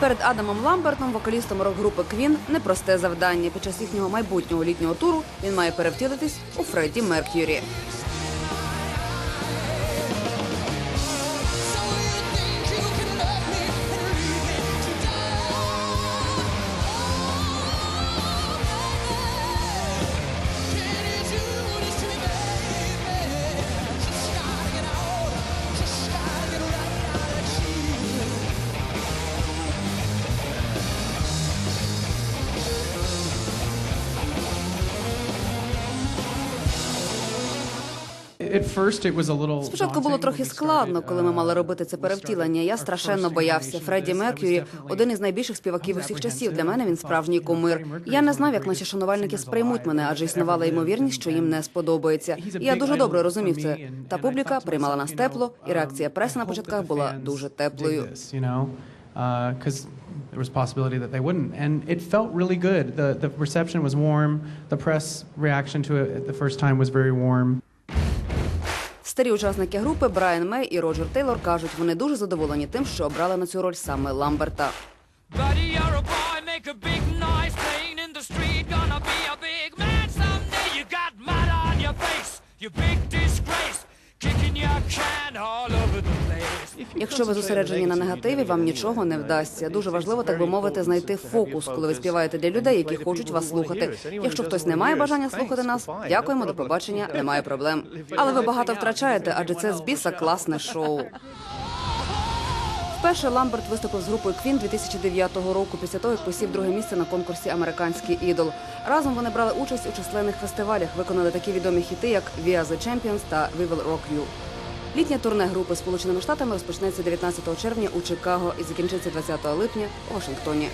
Перед Адамом Ламбертом, вокалістом рок-групи Квін, непросте завдання. Під час їхнього майбутнього літнього туру він має перевтілитись у Фредді Мерк'юрі. Спочатку було трохи складно, коли ми uh, мали робити це перевтілення. Я страшенно боявся. Фредді Мерк'юрі один із найбільших співаків усіх часів. Для мене він справжній кумир. Я не знав, як наші шанувальники сприймуть мене, адже існувала ймовірність, що їм не сподобається. A І Я дуже добре розумів це. Та публіка приймала нас тепло, і um, реакція преси на початках була дуже теплою. there was possibility that they wouldn't, and it felt really good. the The reception was warm. The press reaction to it the first time was very warm. Старі учасники групи Брайан Мей і Роджер Тейлор кажуть, вони дуже задоволені тим, що обрали на цю роль саме Ламберта. You big disgrace. Kicking your can all over the. Якщо ви зосереджені на негативі, вам нічого не вдасться. Дуже важливо, так би мовити, знайти фокус, коли ви співаєте для людей, які хочуть вас слухати. Якщо хтось не має бажання слухати нас, дякуємо, до побачення, немає проблем. Але ви багато втрачаєте, адже це з біса класне шоу. Вперше Ламберт виступив з групою Квін 2009 року, після того як посів друге місце на конкурсі Американський ідол. Разом вони брали участь у численних фестивалях, виконали такі відомі хіти, як «We are the Champions» та «We will rock you». Літнє турне групи Сполученими Штатами розпочнеться 19 червня у Чикаго і закінчиться 20 липня у Вашингтоні.